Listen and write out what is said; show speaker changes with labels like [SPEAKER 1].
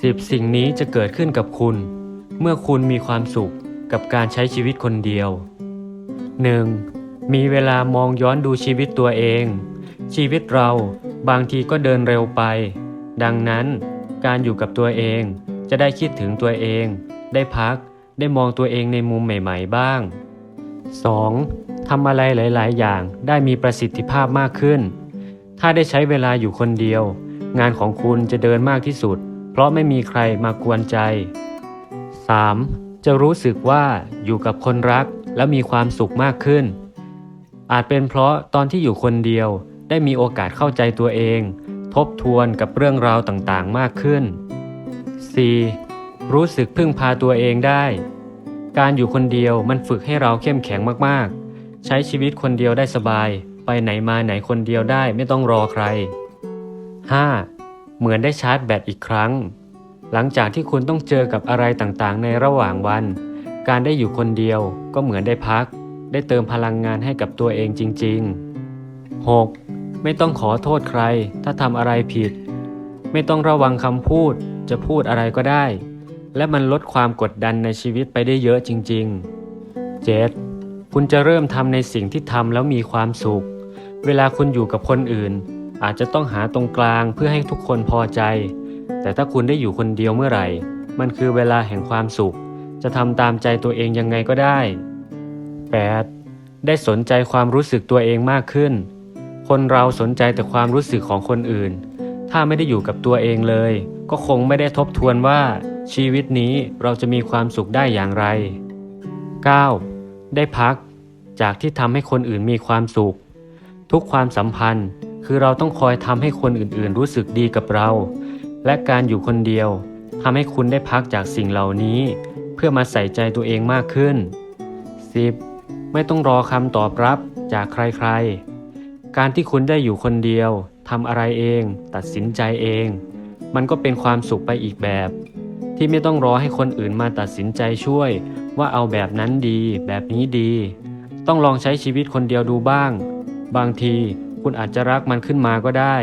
[SPEAKER 1] สิบสิ่งนี้จะเกิดขึ้นกับคุณ เมื่อคุณมีความสุขกับการใช้ชีวิตคนเดียว 1. มีเวลามองย้อนดูชีวิตตัวเอง ชีวิตเราบางทีก็เดินเร็วไป ดังนั้น การอยู่กับตัวเองจะได้คิดถึงตัวเอง ได้พักได้มองตัวเองในมุมใหม่ๆบ้าง 2. ทำอะไรหลาย ๆ อย่างได้มีประสิทธิภาพมากขึ้น ถ้าได้ใช้เวลาอยู่คนเดียว งานของคุณจะเดินมากที่สุด เพราะไม่มีใครมากวนใจ 3. จะรู้สึกว่าอยู่กับคนรักและมีความสุขมากขึ้น อาจเป็นเพราะตอนที่อยู่คนเดียวได้มีโอกาสเข้าใจตัวเอง ทบทวนกับเรื่องราวต่างๆมากขึ้น 4. รู้สึกพึ่งพาตัวเองได้ การอยู่คนเดียวมันฝึกให้เราเข้มแข็งมากๆ ใช้ชีวิตคนเดียวได้สบาย ไปไหนมาไหนคนเดียวได้ไม่ต้องรอใคร 5. เหมือนได้ชาร์จแบตอีกครั้ง หลังจากที่คุณต้องเจอกับอะไรต่างๆ ในระหว่างวัน การได้อยู่คนเดียวก็เหมือนได้พัก ได้เติมพลังงานให้กับตัวเองจริง ๆ 6. ไม่ต้องขอโทษใคร ถ้าทำอะไรผิด ไม่ต้องระวังคำพูด จะพูดอะไรก็ได้ และมันลดความกดดันในชีวิตไปได้เยอะจริง ๆ 7. คุณจะเริ่มทำในสิ่งที่ทำแล้วมีความสุข เวลาคุณอยู่กับคนอื่น อาจจะต้องหาตรงกลางเพื่อให้ทุกคนพอใจ แต่ถ้าคุณได้อยู่คนเดียวเมื่อไหร่ มันคือเวลาแห่งความสุข จะทำตามใจตัวเองยังไงก็ได้ 8. ได้สนใจความรู้สึกตัวเองมากขึ้น คนเราสนใจแต่ความรู้สึกของคนอื่น ถ้าไม่ได้อยู่กับตัวเองเลย ก็คงไม่ได้ทบทวนว่า ชีวิตนี้เราจะมีความสุขได้อย่างไร 9. ได้พักจากที่ทำให้คนอื่นมีความสุข ทุกความสัมพันธ์ คือเราต้องคอยทำให้คนอื่นๆ รู้สึกดีกับเรา และการอยู่คนเดียวทำให้คุณได้พักจากสิ่งเหล่านี้ เพื่อมาใส่ใจตัวเองมากขึ้น 10. ไม่ต้องรอคำตอบรับจากใครๆ การที่คุณได้อยู่คนเดียวทำอะไรเอง ตัดสินใจเอง มันก็เป็นความสุขไปอีกแบบ ที่ไม่ต้องรอให้คนอื่นมาตัดสินใจช่วย ว่าเอาแบบนั้นดี แบบนี้ดี ต้องลองใช้ชีวิตคนเดียวดูบ้าง บางที คุณอาจจะรักมันขึ้นมาก็ได้